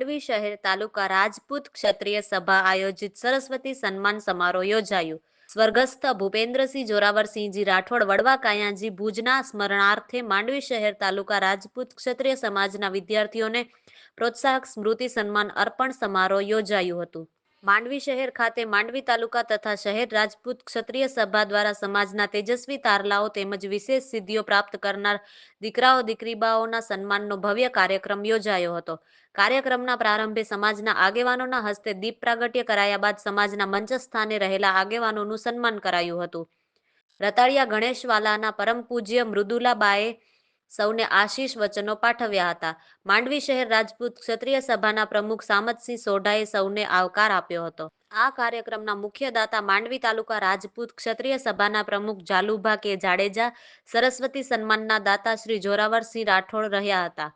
માંડવી શહેર તાલુકા રાજપૂત ક્ષત્રિય સભા આયોજિત સરસ્વતી સન્માન સમારોહ યોજાયું. સ્વર્ગસ્થ ભૂપેન્દ્રસિંહ જોરાવરસિંહજી રાઠોડ, વડવા કાયાજી ભુજના સ્મરણાર્થે માંડવી શહેર તાલુકા રાજપૂત ક્ષત્રિય સમાજના વિદ્યાર્થીઓને પ્રોત્સાહક સ્મૃતિ સન્માન અર્પણ સમારોહ યોજાયું હતું. માંડવી શહેર ખાતે માંડવી તાલુકા તથા શહેર રાજપૂત ક્ષત્રિય સભા દ્વારા સમાજના તેજસ્વી તારલાઓ તેમજ વિશેષ સિદ્ધિઓ પ્રાપ્ત કરનાર દીકરાઓ દીકરીબાઓના સન્માનનો ભવ્ય કાર્યક્રમ યોજાયો હતો. કાર્યક્રમના પ્રારંભે સમાજના આગેવાનોના હસ્તે દીપ પ્રાગટ્ય કરાયા બાદ સમાજના મંચ સ્થાને રહેલા આગેવાનોનું સન્માન કરાયું હતું. રતાળિયા ગણેશવાલાના પરમ પૂજ્ય મૃદુલાબાએ સૌને આશીષ વચનો પાઠવ્યા હતા. માંડવી શહેર રાજપૂત ક્ષત્રિય સભાના પ્રમુખ સામતસિંહ સોઢાએ સૌને આવકાર આપ્યો હતો. આ કાર્યક્રમના મુખ્ય દાતા માંડવી તાલુકા રાજપૂત ક્ષત્રિય સભાના પ્રમુખ જાલુભા કે જાડેજા, સરસ્વતી સન્માનના દાતા શ્રી જોરાવરસિંહ રાઠોડ રહ્યા હતા.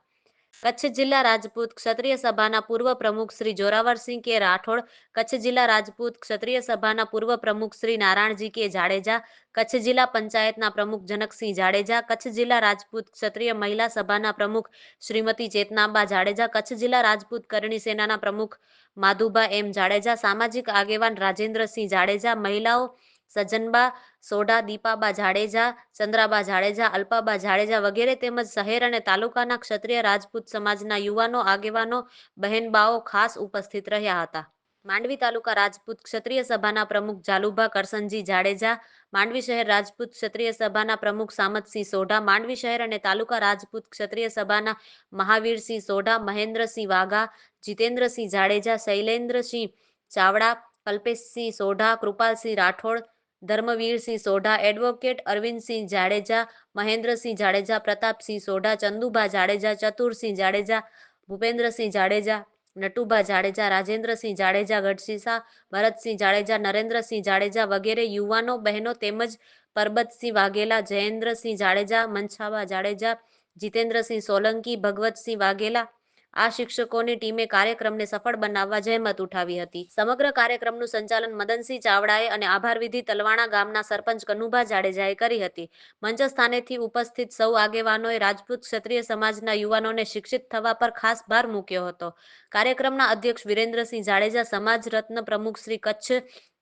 કચ્છ જિલ્લા રાજપૂત ક્ષત્રિય સભાના પૂર્વ પ્રમુખ શ્રી જોરાવરસિંહ કે રાઠોડ, કચ્છ જિલ્લા રાજપૂત ક્ષત્રિય સભાના પૂર્વ પ્રમુખ શ્રી નારાયણજી કે જાડેજા, કચ્છ જિલ્લા પંચાયતના પ્રમુખ જનકસિંહ જાડેજા, કચ્છ જિલ્લા રાજપૂત ક્ષત્રિય મહિલા સભાના પ્રમુખ શ્રીમતી ચેતનાબા જાડેજા, કચ્છ જિલ્લા રાજપૂત કરણી સેનાના પ્રમુખ માધુબા એમ જાડેજા, સામાજિક આગેવાન રાજેન્દ્રસિંહ જાડેજા, મહિલાઓ સજ્જનબા સોઢા, દીપાબા જાડેજા, ચંદ્રાબા જાડેજા, અલ્પાબા જાડેજા વગેરે તેમજ શહેર અને તાલુકાના ક્ષત્રિય રાજપૂત સમાજના યુવાનો, આગેવાનો, બહેનબાઓ ખાસ ઉપસ્થિત રહ્યા હતા. માંડવી તાલુકા રાજપૂત ક્ષત્રિય સભાના પ્રમુખ જાલુભા કરસનજી જાડેજા, માંડવી શહેર રાજપૂત ક્ષત્રિય સભાના પ્રમુખ સામતસિંહ સોઢા, માંડવી શહેર અને તાલુકા રાજપૂત ક્ષત્રિય સભાના મહાવીરસિંહ સોઢા, મહેન્દ્રસિંહ વાઘા, જીતેન્દ્રસિંહ જાડેજા, શૈલેન્દ્રસિંહ ચાવડા, કલ્પેશસિંહ સોઢા, કૃપાલસિંહ રાઠોડ ધર્મવીરસિંહ સોઢા એડવોકેટ અરવિંદસિંહ જાડેજા મહેન્દ્રસિંહ જાડેજા પ્રતાપસિંહ સોઢા ચંદુભા જાડેજા ચતુરસિંહ જાડેજા ભૂપેન્દ્રસિંહ જાડેજા નટુભા જાડેજા રાજેન્દ્રસિંહ જાડેજા ગઢસીસા ભરતસિંહ જાડેજા નરેન્દ્રસિંહ જાડેજા વગેરે યુવાનો, બહેનો તેમજ પરબતસિંહ વાઘેલા જયેન્દ્રસિંહ જાડેજા મનછાબા જાડેજા જીતેન્દ્રસિંહ સોલંકી ભગવતસિંહ વાઘેલા આ શિક્ષકોની ટીમે કાર્યક્રમને સફળ બનાવવા જહેમત ઉઠાવી હતી. સમગ્ર કાર્યક્રમનું સંચાલન મદનસિંહ ચાવડાએ અને આભાર વિધિ તલવાણા ગામના સરપંચ કનુભા જાડેજાએ કરી હતી. મંચ સ્થાનેથી ઉપસ્થિત સૌ આગેવાનોએ રાજપૂત ક્ષત્રિય સમાજના યુવાનોને શિક્ષિત થવા પર ખાસ ભાર મૂક્યો હતો. કાર્યક્રમના અધ્યક્ષ વિરેન્દ્રસિંહ જાડેજા સમાજ રત્ન પ્રમુખ શ્રી કચ્છ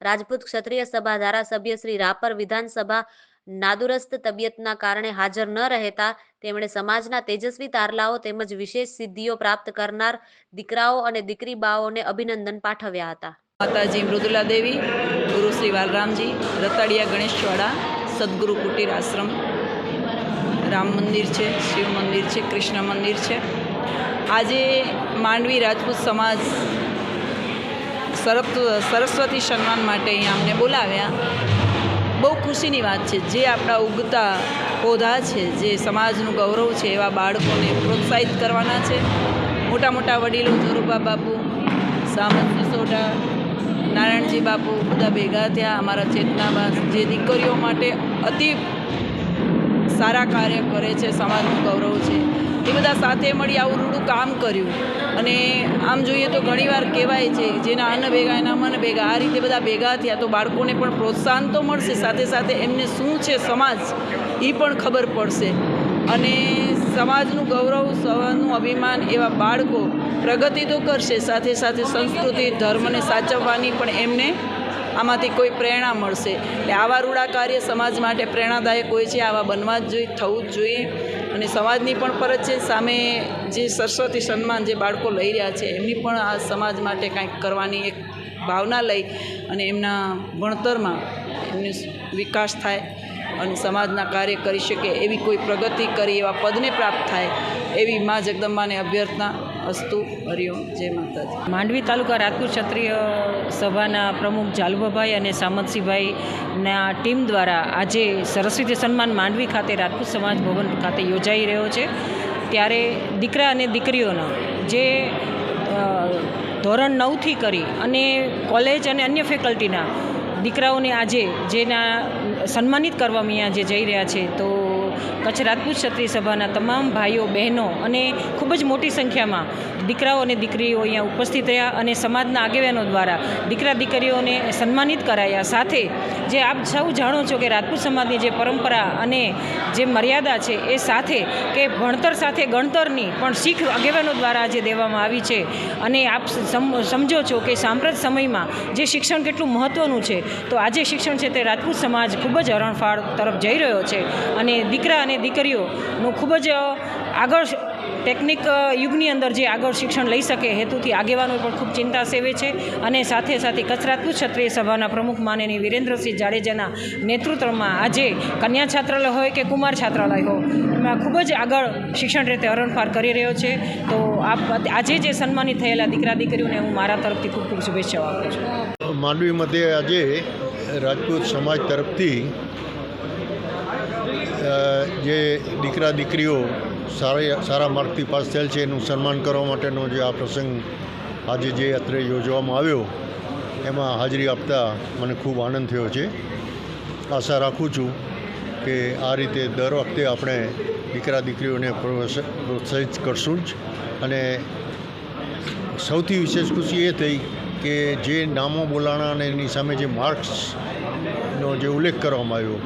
રાજપૂત ક્ષત્રિય સભા ધારાસભ્ય શ્રી રાપર વિધાનસભા નાદુરસ્ત તબિયતના કારણે હાજર ન રહેતા તેમણે સમાજના તેજસ્વી તારલાઓ તેમજ વિશેષ સિદ્ધિઓ પ્રાપ્ત કરનાર દીકરાઓ અને દીકરી બાઓને અભિનંદન પાઠવ્યા હતા. માતાજી મૃદુલા દેવી, ગુરુ શ્રી વાલરામજી, રતાડિયા ગણેશવાડા સદગુરુ કુટીર આશ્રમ. રામ મંદિર છે, શિવ મંદિર છે, કૃષ્ણ મંદિર છે. આજે માંડવી રાજપૂત સમાજ સરસ્વતી સન્માન માટે અહીંયા અમને બોલાવ્યા. બહુ ખુશીની વાત છે. જે આપણા ઉગતા પૌધા છે, જે સમાજનું ગૌરવ છે, એવા બાળકોને પ્રોત્સાહિત કરવાના છે. મોટા મોટા વડીલો જોરુબા બાપુ સામંત સિસોડા નારાયણજી બાપુ બધા ભેગા થયા અમારા ચેતનાબા જે દીકરીઓ માટે અતિ સારા કાર્ય કરે છે, સમાજનું ગૌરવ છે. એ બધા સાથે મળી આવું રૂડું કામ કર્યું. અને આમ જોઈએ તો ઘણીવાર કહેવાય છે, જેના અન્ન ભેગા, એના મન ભેગા, આ રીતે બધા ભેગા થયા તો બાળકોને પણ પ્રોત્સાહન તો મળશે, સાથે સાથે એમને શું છે સમાજ, એ પણ ખબર પડશે. અને સમાજનું ગૌરવ સવાનું અભિમાન એવા બાળકો પ્રગતિ તો કરશે, સાથે સાથે સંસ્કૃતિ, ધર્મને સાચવવાની પણ એમને આમાંથી કોઈ પ્રેરણા મળશે. એટલે આવા રૂડા કાર્ય સમાજ માટે પ્રેરણાદાયક હોય છે, આવા બનવા જ જોઈએ, થવું જ જોઈએ. અને સમાજની પણ ફરજ છે, સામે જે સરસ્વતી સન્માન જે બાળકો લઈ રહ્યા છે, એમની પણ આ સમાજ માટે કાંઈક કરવાની એક ભાવના લઈ અને એમના ભણતરમાં એમને વિકાસ થાય અને સમાજના કાર્ય કરી શકે એવી કોઈ પ્રગતિ કરી, એવા પદને પ્રાપ્ત થાય એવી મા જગદંબાને અભ્યર્થના અસ્તુ હરિઓમ, જય માતાજી. માંડવી તાલુકા રાજપૂત ક્ષત્રિય સભાના પ્રમુખ જાલુભાભાઈ અને સામતસિંહભાઈના ટીમ દ્વારા આજે સરસ્વતી સન્માન માંડવી ખાતે રાજપૂત સમાજ ભવન ખાતે યોજાઈ રહ્યો છે. ત્યારે દીકરા અને દીકરીઓના જે ધોરણ નવથી કરી અને કોલેજ અને અન્ય ફેકલ્ટીના દીકરાઓને આજે જેના સન્માનિત કરવામાં અહીંયા જે જઈ રહ્યા છે, તો કચ્છ રાજપૂત ક્ષત્રિય સભાના તમામ ભાઈઓ, બહેનો અને ખૂબ જ મોટી સંખ્યામાં દીકરાઓ અને દીકરીઓ અહીંયા ઉપસ્થિત રહ્યા અને સમાજના આગેવાનો દ્વારા દીકરા દીકરીઓને સન્માનિત કરાયા. સાથે જે આપ સૌ જાણો છો કે રાજપૂત સમાજની જે પરંપરા અને જે મર્યાદા છે એ સાથે કે ભણતર સાથે ગણતરની પણ શીખ આગેવાનો દ્વારા જે દેવામાં આવી છે. અને આપ સમ- સમજો છો કે સાંપ્રત સમયમાં જે શિક્ષણ કેટલું મહત્ત્વનું છે, તો આજે શિક્ષણ છે તે રાજપૂત સમાજ ખૂબ જ હરણફાળ તરફ જઈ રહ્યો છે. અને દીકરા અને દીકરીઓનું ખૂબ જ આગળ ટેકનિક યુગની અંદર જે આગળ શિક્ષણ લઈ શકે હેતુથી આગેવાનો પણ ખૂબ ચિંતા સેવે છે અને સાથે સાથે કચ્છ રાજપૂત ક્ષત્રિય સભાના પ્રમુખ માનની વિરેન્દ્રસિંહ જાડેજાના નેતૃત્વમાં આજે કન્યા છાત્રાલય હોય કે કુમાર છાત્રાલય હોય, એમાં ખૂબ જ આગળ શિક્ષણ રીતે હરણફાર કરી રહ્યો છે. તો આપ આજે જે સન્માનિત થયેલા દીકરા દીકરીઓને હું મારા તરફથી ખૂબ ખૂબ શુભેચ્છાઓ આપું છું. માંડવી મધ્યે આજે રાજપૂત સમાજ તરફથી જે દીકરા દીકરીઓ સારા સારા માર્કથી પાસ થયેલ છે, એનું સન્માન કરવા માટેનો જે આ પ્રસંગ આજે જે અત્રે યોજવામાં આવ્યો, એમાં હાજરી આપતા મને ખૂબ આનંદ થયો છે. આશા રાખું છું કે આ રીતે દર વખતે આપણે દીકરા દીકરીઓને પ્રોત્સ- પ્રોત્સાહિત કરશું જ. અને સૌથી વિશેષ ખુશી એ થઈ કે જે નામો બોલાણા અને એની સામે જે માર્ક્સનો જે ઉલ્લેખ કરવામાં આવ્યો,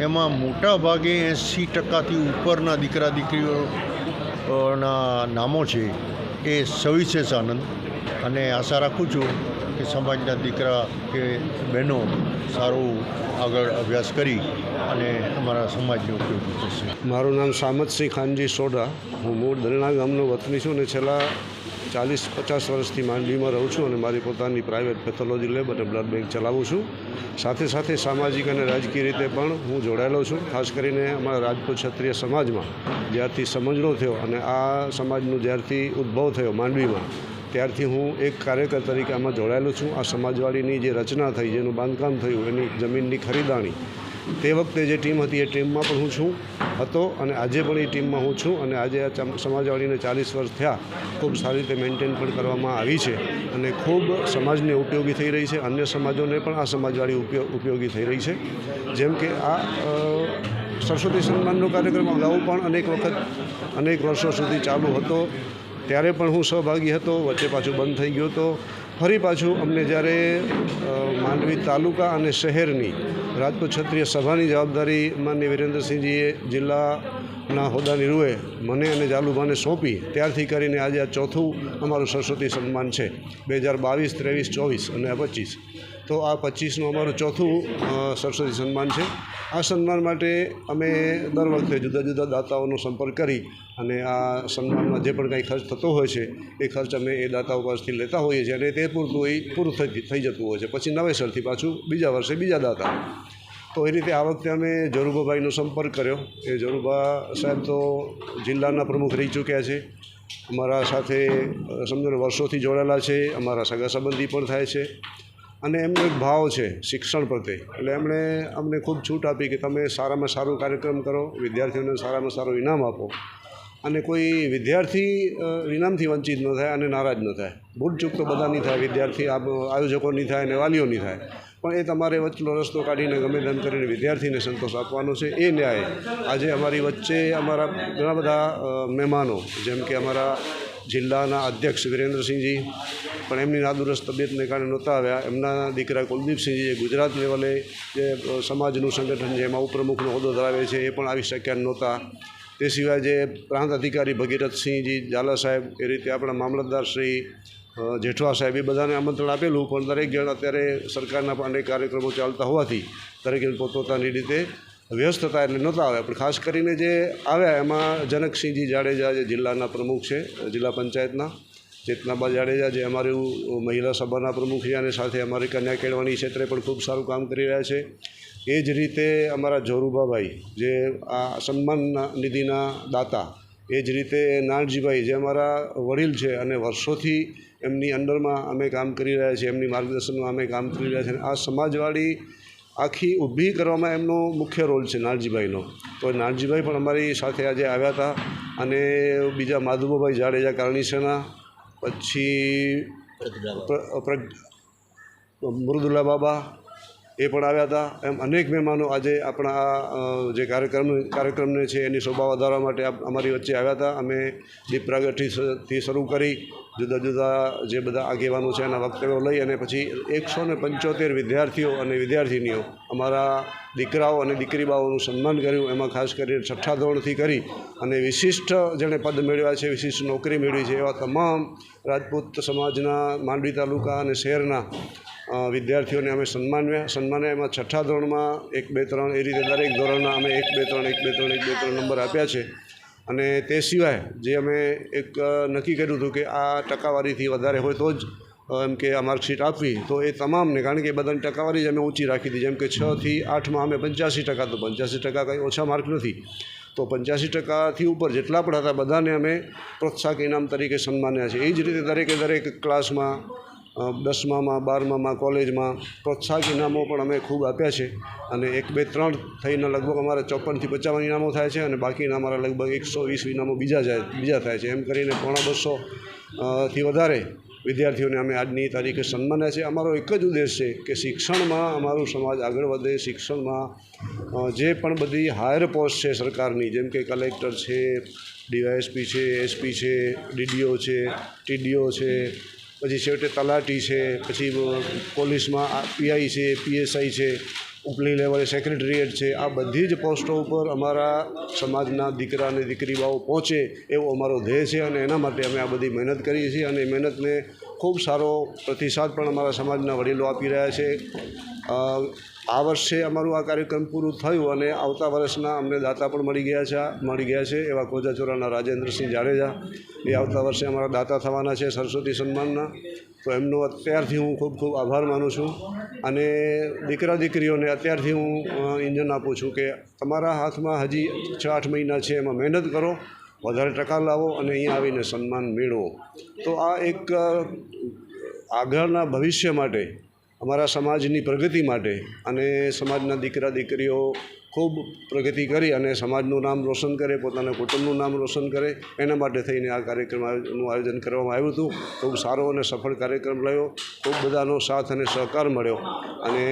એમાં મોટા ભાગે એંસી ટકાથી ઉપરના દીકરા દીકરીઓના નામો છે એ સવિશેષ આનંદ. અને આશા રાખું છું કે સમાજના દીકરા કે બહેનો સારું આગળ અભ્યાસ કરી અને અમારા સમાજને ઉપયોગી થશે મારું નામ સામતસિંહ ખાનજી સોઢા. હું મૂળ દલણા ગામનો વતની છું અને છેલ્લા ચાલીસ પચાસ વર્ષથી માંડવીમાં રહું છું અને મારી પોતાની પ્રાઇવેટ પેથોલોજી લેબ અને બ્લડ બેંક ચલાવું છું. સાથે સાથે સામાજિક અને રાજકીય રીતે પણ હું જોડાયેલો છું. ખાસ કરીને અમારા રાજપૂત ક્ષત્રિય સમાજમાં જ્યારથી સમજણો થયો અને આ સમાજનું જ્યારથી ઉદ્ભવ થયો માંડવીમાં, ત્યારથી હું એક કાર્યકર તરીકે આમાં જોડાયેલો છું. આ સમાજવાડીની જે રચના થઈ, જેનું બાંધકામ થયું, એની જમીનની ખરીદાણી તે વખતે જે ટીમ હતી એ ટીમમાં પણ હું છું, હતો અને આજે પણ એ ટીમમાં હું છું અને આજે આ સમાજવાળીને ચાલીસ વર્ષ થયા, ખૂબ સારી રીતે મેન્ટેન પણ કરવામાં આવી છે અને ખૂબ સમાજને ઉપયોગી થઈ રહી છે, અન્ય સમાજોને પણ આ સમાજવાળી ઉપયોગ થઈ રહી છે. જેમ કે આ સરસ્વતી સન્માનનો કાર્યક્રમ અગાઉ પણ અનેક વખત, અનેક વર્ષો સુધી ચાલુ હતો. ત્યારે પણ હું સહભાગી હતો, વચ્ચે પાછું બંધ થઈ ગયો હતો. ફરી પાછું અમને જ્યારે માંડવી તાલુકા અને શહેરની રાજપૂત ક્ષત્રિય સભાની જવાબદારી માનનીય વિરેન્દ્રસિંહજીએ જિલ્લાના હોદ્દાની રૂએ મને અને જાલુભાને સોંપી, ત્યારથી કરીને આજે આ ચોથું અમારું સરસ્વતી સન્માન છે. બે હજાર બાવીસ, ત્રેવીસ, ચોવીસ અને પચીસ. તો આ પચીસનું અમારું ચોથું સરસ્વતી સન્માન છે. આ સન્માન માટે અમે દર વખતે જુદા જુદા દાતાઓનો સંપર્ક કરી અને આ સન્માનમાં જે પણ કંઈ ખર્ચ થતો હોય છે, એ ખર્ચ અમે એ દાતાઓ પાસેથી લેતા હોઈએ છીએ અને તે પૂરતું એ પૂરું થઈ જતું હોય છે. પછી નવેસરથી પાછું બીજા વર્ષે બીજા દાતા. તો એ રીતે આ વખતે અમે જોરુભાભાઈનો સંપર્ક કર્યો. એ જરૂબા સાહેબ તો જિલ્લાના પ્રમુખ રહી ચૂક્યા છે. અમારા સાથે સમજો વર્ષોથી જોડાયેલા છે. અમારા સગા સંબંધી પણ થાય છે. અને એમનો એક ભાવ છે શિક્ષણ પ્રત્યે. એટલે એમણે અમને ખૂબ છૂટ આપી કે તમે સારામાં સારું કાર્યક્રમ કરો, વિદ્યાર્થીઓને સારામાં સારું ઇનામ આપો. અને કોઈ વિદ્યાર્થી ઇનામથી વંચિત ન થાય અને નારાજ ન થાય. ભૂટચૂક તો તો બધાની થાય, વિદ્યાર્થી આયોજકો આયોજકોની થાય અને વાલીઓની થાય. પણ એ તમારે વચ્ચેનો રસ્તો કાઢીને ગમે તેમ કરીને વિદ્યાર્થીને સંતોષ આપવાનો છે. એ ન્યાય આજે અમારી વચ્ચે અમારા ઘણા બધા મહેમાનો, જેમ કે અમારા જિલ્લાના અધ્યક્ષ વિરેન્દ્રસિંહજી પણ એમની નાદુરસ્ત તબિયતને કારણે નહોતા આવ્યા. એમના દીકરા કુલદીપસિંહજી જે ગુજરાત લેવલે જે સમાજનું સંગઠન છે, એમાં ઉપપ્રમુખનો હોદ્દો ધરાવે છે, એ પણ આવી શક્યા નહોતા. તે સિવાય જે પ્રાંત અધિકારી ભગીરથસિંહજી ઝાલા સાહેબ, એ રીતે આપણા મામલતદાર શ્રી જેઠવા સાહેબ, એ બધાને આમંત્રણ આપેલું, પણ દરેક જણ અત્યારે સરકારના અનેક કાર્યક્રમો ચાલતા હોવાથી દરેક પોતપોતાની રીતે વ્યસ્ત હતા એટલે નહોતા આવ્યા. પણ ખાસ કરીને જે આવ્યા એમાં જનકસિંહજી જાડેજા જે જિલ્લાના પ્રમુખ છે, જિલ્લા પંચાયતના, ચેતનાબા જાડેજા જે અમારું મહિલા સભાના પ્રમુખ છે અને સાથે અમારી કન્યા કેળવણી ક્ષેત્રે પણ ખૂબ સારું કામ કરી રહ્યા છે. એ જ રીતે અમારા જોરુબાભાઈ જે આ સન્માન નિધિના દાતા, એ જ રીતે નાનજીભાઈ જે અમારા વડીલ છે અને વર્ષોથી એમની અંડરમાં અમે કામ કરી રહ્યા છીએ, એમની માર્ગદર્શનમાં અમે કામ કરી રહ્યા છીએ. આ સમાજવાડી આખી ઊભી કરવામાં એમનો મુખ્ય રોલ છે નારજીભાઈનો તો નારજીભાઈ પણ અમારી સાથે આજે આવ્યા હતા અને બીજા માધુભાઈ જાડેજા કારણીસેના પછી મૃદુલા બાબા એ પણ આવ્યા હતા. એમ અનેક મહેમાનો આજે આપણા આ જે કાર્યક્રમ, કાર્યક્રમને છે એની શોભા વધારવા માટે અમારી વચ્ચે આવ્યા હતા. અમે દીપ પ્રગટથી શરૂ કરી જુદા જુદા જે બધા આગેવાનો છે એના વક્તવ્યો લઈ અને પછી એકસો ને પંચોતેર વિદ્યાર્થીઓ અને વિદ્યાર્થિનીઓ અમારા દીકરાઓ અને દીકરીબાઓનું સન્માન કર્યું. એમાં ખાસ કરીને છઠ્ઠા ધોરણથી કરી અને વિશિષ્ટ જેણે પદ મેળવ્યા છે, વિશિષ્ટ નોકરી મેળવી છે એવા તમામ રાજપૂત સમાજના, માંડવી તાલુકા અને શહેરના વિદ્યાર્થીઓને અમે સન્માન્યા સન્માન્યા એમાં છઠ્ઠા ધોરણમાં એક, બે, ત્રણ, એ રીતે દરેક ધોરણના અમે એક, બે, ત્રણ, એક, બે, ત્રણ, એક, બે, ત્રણ નંબર આપ્યા છે. અને તે સિવાય જે અમે એક નક્કી કર્યું હતું કે આ ટકાવારીથી વધારે હોય તો જ એમ કે આ માર્કશીટ આપવી. તો એ તમામને, કારણ કે બધાની ટકાવારી જ અમે ઊંચી રાખી હતી જેમ કે છથી આઠમાં અમે પંચ્યાસી ટકા, તો પંચ્યાસી ટકા કંઈ ઓછા માર્ક નથી. તો પંચ્યાસી ટકાથી ઉપર જેટલા પણ હતા બધાને અમે પ્રોત્સાહક ઇનામ તરીકે સન્માન્યા છે. એ જ રીતે દરેકે દરેક ક્લાસમાં દસમામાં, બારમામાં, કોલેજમાં પ્રોત્સાહક ઇનામો પણ અમે ખૂબ આપ્યા છે અને એક, બે, ત્રણ થઈને લગભગ અમારે ચોપનથી પચાવન ઇનામો થાય છે અને બાકીના અમારા લગભગ એકસો વીસ ઇનામો બીજા જાય, બીજા થાય છે. એમ કરીને પોણા બસો થી વધારે વિદ્યાર્થીઓને અમે આજની તારીખે સન્માન્યા છે. અમારો એક જ ઉદ્દેશ છે કે શિક્ષણમાં અમારું સમાજ આગળ વધે. શિક્ષણમાં જે પણ બધી હાયર પોસ્ટ છે સરકારની, જેમ કે કલેક્ટર છે, ડીવાયએસપી છે, એસપી છે, ડીડીઓ છે, ટીડીઓ છે પછી છેવટે તલાટી છે, પછી પોલીસમાં પીઆઈ છે, પીએસઆઈ છે, ઉપલી લેવલે સેક્રેટરીએટ છે, આ બધી જ પોસ્ટો ઉપર અમારા સમાજના દીકરા અને દીકરીબાઓ પહોંચે એવો અમારો ધ્યેય છે અને એના માટે અમે આ બધી મહેનત કરીએ છીએ અને મહેનતને ખૂબ સારો પ્રતિસાદ પણ અમારા સમાજના વડીલો આપી રહ્યા છે. આ વર્ષે અમારું આ કાર્યક્રમ પૂરું થયું અને આવતા વર્ષના અમને દાતા પણ મળી ગયા છે, મળી ગયા છે એવા કોજાચોરાના રાજેન્દ્રસિંહ જાડેજા. એ આવતા વર્ષે અમારા દાતા થવાના છે સરસ્વતી સન્માનના. તો એમનો અત્યારથી હું ખૂબ ખૂબ આભાર માનું છું અને દીકરા દીકરીઓને અત્યારથી હું ઇન્જન આપું છું કે તમારા હાથમાં હજી છ આઠ મહિના છે, એમાં મહેનત કરો, વધારે ટકા લાવો અને અહીંયા આવીને સન્માન મેળવો. તો આ એક આગળના ભવિષ્ય માટે અમારા સમાજની પ્રગતિ માટે અને સમાજના દીકરા દીકરીઓ ખૂબ પ્રગતિ કરી અને સમાજનું નામ રોશન કરે, પોતાના કુટુંબનું નામ રોશન કરે. એના માટે થઈને આ કાર્યક્રમનું આયોજન કરવામાં આવ્યું હતું. ખૂબ સારો અને સફળ કાર્યક્રમ રહ્યો. ખૂબ બધાનો સાથ અને સહકાર મળ્યો. અને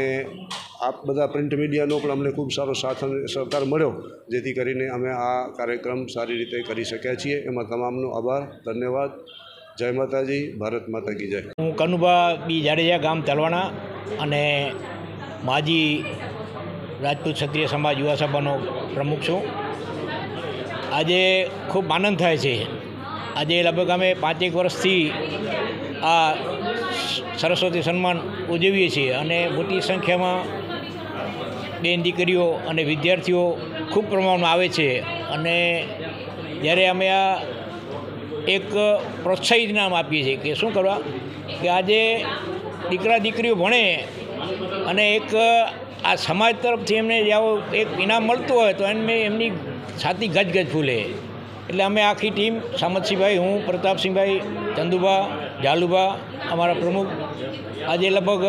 આપ બધા પ્રિન્ટ મીડિયાનો પણ અમને ખૂબ સારો સાથ અને સહકાર મળ્યો, જેથી કરીને અમે આ કાર્યક્રમ સારી રીતે કરી શક્યા છીએ. એમાં તમામનો આભાર, ધન્યવાદ. જય માતાજી, ભારત માતા કી જય. હું કનુભા બી જાડેજા ગામ તલવાણા અને માજી રાજપૂત ક્ષત્રિય સમાજ યુવા સભાનો પ્રમુખ છું. આજે ખૂબ આનંદ થાય છે. આજે લગભગ અમે પાંચેક વર્ષથી આ સરસ્વતી સન્માન ઉજવીએ છીએ અને મોટી સંખ્યામાં બેન દીકરીઓ અને વિદ્યાર્થીઓ ખૂબ પ્રમાણમાં આવે છે. અને જ્યારે અમે આ એક પ્રોત્સાહિત નામ આપીએ છીએ કે શું કરવા? કે આજે દીકરા દીકરીઓ ભણે અને એક આ સમાજ તરફથી એમને આવો એક ઇનામ મળતું હોય તો એમને એમની છાતી ગજગજ ફૂલે. એટલે અમે આખી ટીમ, સામતસિંહભાઈ, હું, પ્રતાપસિંહભાઈ, ચંદુભા જાલુભા અમારા પ્રમુખ, આજે લગભગ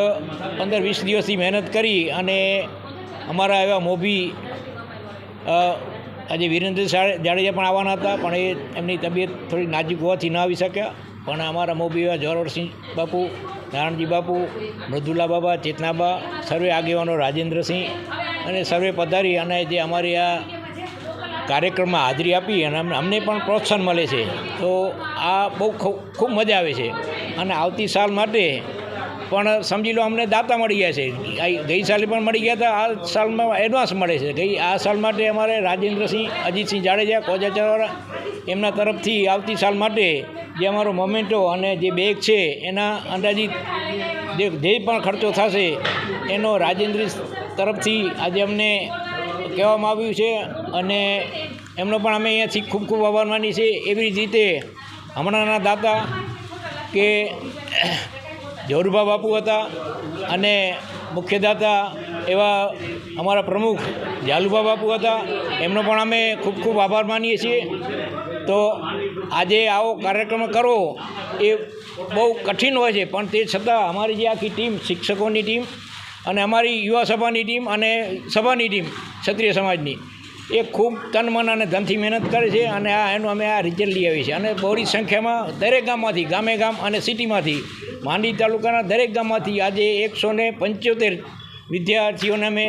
પંદર વીસ દિવસથી મહેનત કરી અને અમારા એવા મોભી આજે વિરેન્દ્ર જાડેજા પણ આવવાના હતા, પણ એ એમની તબિયત થોડી નાજુક હોવાથી ન આવી શક્યા. પણ અમારા મોબીવા જોરવરસિંહ બાપુ, નારાયણજી બાપુ, મૃદુલા બાબા ચેતનાબા સર્વે આગેવાનો રાજેન્દ્રસિંહ અને સર્વે પધારી અને જે અમારી આ કાર્યક્રમમાં હાજરી આપી અને અમને પણ પ્રોત્સાહન મળે છે. તો આ બહુ ખૂબ મજા આવે છે. અને આવતી સાલ માટે પણ સમજી લો અમને દાતા મળી ગયા છે. ગઈ સાલે પણ મળી ગયા હતા, આ સાલમાં એડવાન્સ મળે છે. ગઈ, આ સાલ માટે અમારે રાજેન્દ્રસિંહ, અજીતસિંહ જાડેજા કોજાચાવાળા એમના તરફથી આવતી સાલ માટે જે અમારો મોમેન્ટો અને જે બેગ છે, એના અંદાજિત જે જે પણ ખર્ચો થશે, એનો રાજેન્દ્ર તરફથી આજે અમને કહેવામાં આવ્યું છે અને એમનો પણ અમે અહીંયાથી ખૂબ ખૂબ આભાર માની છે એવી રીતે હમણાંના દાતા કે જોરુભા બાપુ હતા અને મુખ્ય દાતા એવા અમારા પ્રમુખ જાલુભા બાપુ હતા. એમનો પણ અમે ખૂબ ખૂબ આભાર માનીએ છીએ. તો આજે આવો કાર્યક્રમ કરવો એ બહુ કઠિન હોય છે, પણ તે છતાં અમારી જે આખી ટીમ, શિક્ષકોની ટીમ અને અમારી યુવા સભાની ટીમ અને સભાની ટીમ, ક્ષત્રિય સમાજની એ ખૂબ તન મન અને ધનથી મહેનત કરે છે અને આ એનું અમે આ રિઝલ્ટ લઈ આવીએ છીએ અને બહોળી સંખ્યામાં દરેક ગામમાંથી ગામે ગામ અને સિટીમાંથી માંડવી તાલુકાના દરેક ગામમાંથી આજે એકસો ને પંચોતેર વિદ્યાર્થીઓને અમે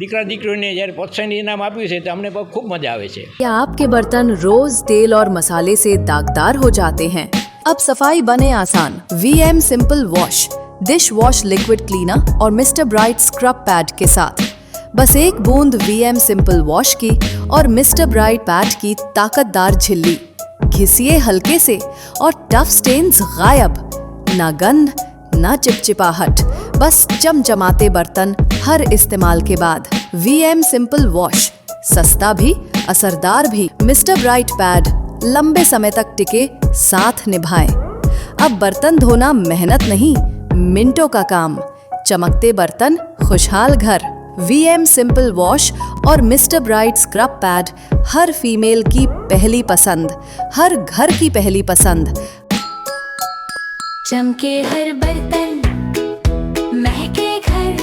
દીકરા દીકરીઓને જ્યારે પ્રોત્સાહન ઇનામ આપ્યું છે તો અમને બહુ ખૂબ મજા આવે છે क्या आपके बर्तन रोज तेल और मसाले से दागदार हो जाते हैं अब सफाई बने आसान V M simple wash dish wash liquid cleaner और मिस्टर ब्राइट स्क्रब पैड के साथ बस एक बूंद वी एम सिंपल वॉश की और मिस्टर ब्राइट पैड की ताकतदार झिल्ली। घिसिए हल्के से और टफ स्टेन्स गायब। ना गंध ना चिपचिपाहट। बस चमचमाते बर्तन हर इस्तेमाल के बाद। वी एम सिंपल वॉश सस्ता भी, असरदार भी। मिस्टर ब्राइट पैड लंबे समय तक टिके, साथ निभाए। अब बर्तन धोना मेहनत नहीं, मिनटों का काम। चमकते बर्तन, खुशहाल घर। वी एम सिंपल वॉश और मिस्टर ब्राइट स्क्रब पैड हर फीमेल की पहली पसंद हर घर की पहली पसंद। चमके हर बर्तन महके घर।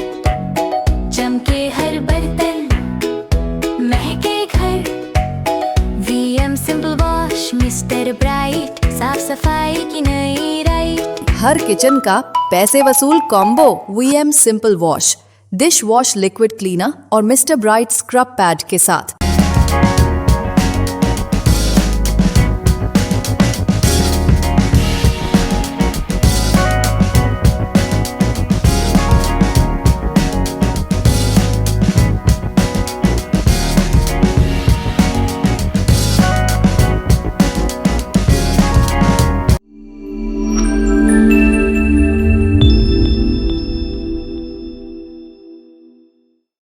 चमके हर बर्तन महके घर। VM simple wash mister bright साफ़ सफ़ाई की नई राइट हर किचन का पैसे वसूल combo V M simple wash dish wash liquid cleaner और मिस्टर ब्राइट स्क्रब पैड के साथ